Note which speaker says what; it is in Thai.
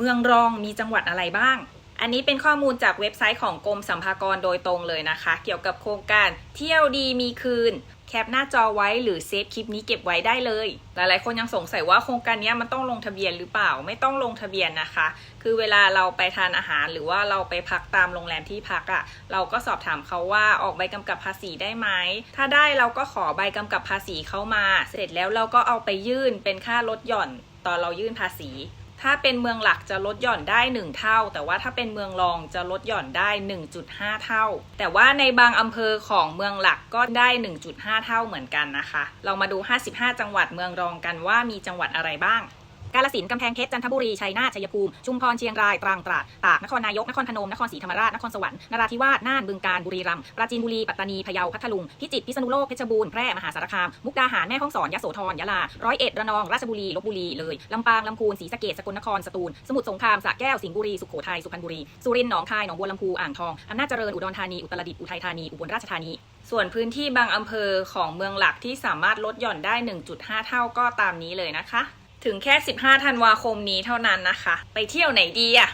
Speaker 1: เมืองรองมีจังหวัดอะไรบ้าง อันนี้เป็นข้อมูลจากเว็บไซต์ของกรมสัมภากรโดยตรงเลยนะคะ เกี่ยวกับโครงการเที่ยวดีมีคืน แคปหน้าจอไว้หรือเซฟคลิปนี้เก็บไว้ได้เลย หลายๆ คนยังสงสัยว่าโครงการนี้มันต้องลงทะเบียนหรือเปล่า ไม่ต้องลงทะเบียนนะคะ คือเวลาเราไปทานอาหารหรือว่าเราไปพักตามโรงแรมที่พักอะ่ะ เราก็สอบถามเขาว่าออกใบกำกับภาษีได้ไหม ถ้าได้เราก็ขอใบกำกับภาษีเข้ามา เสร็จแล้วเราก็เอาไปยื่นเป็นค่าลดหย่อนตอนเรายื่นภาษี ถ้าเป็นเมืองหลักจะลดหย่อนได้ 1 เท่า แต่ว่าถ้าเป็นเมืองรองจะลดหย่อนได้ 1.5 เท่า แต่ว่าในบางอำเภอของเมืองหลักก็ได้ 1.5 เท่าเหมือนกันนะคะ เรามาดู 55 จังหวัดเมืองรองกันว่ามีจังหวัดอะไรบ้าง กาฬสินกำแพงเพชรจันทบุรีชัยนาทชัยภูมิชุมพรเชียงรายตรังตราดตากนครนายกนครพนมนครศรีธรรมราชนครสวรรค์นราธิวาสน่านบึงกาฬบุรีรัมย์ปราจีนบุรีปัตตานีพะเยาพัทลุงพิจิตรพิษณุโลกเพชรบูรณ์แพร่มหาสารคามมุกดาหารแม่ฮ่องสอนยโสธรยะลาร้อยเอ็ดระนองราชบุรีลบบุรีเลยลำปางลำพูนศรีสะเกษสกลนครสตูลสมุทรสงครามสระแก้วสิงห์บุรีสุโขทัยสุพรรณบุรีสุรินทร์หนองคายหนองบัวลำพูอ่างทองอำนาจเจริญอุดรธานีอุตรดิตถ์อุทัยธานีอุบลราชธานีส่วนพื้นที่บางอำเภอของเมืองหลักที่สามารถลดหย่อนได้ 1.5 เท่าก็ตามนี้เลยนะคะ ถึงแค่ 15 ธันวาคมนี้เท่านั้นนะคะ ไปเที่ยวไหนดีอะ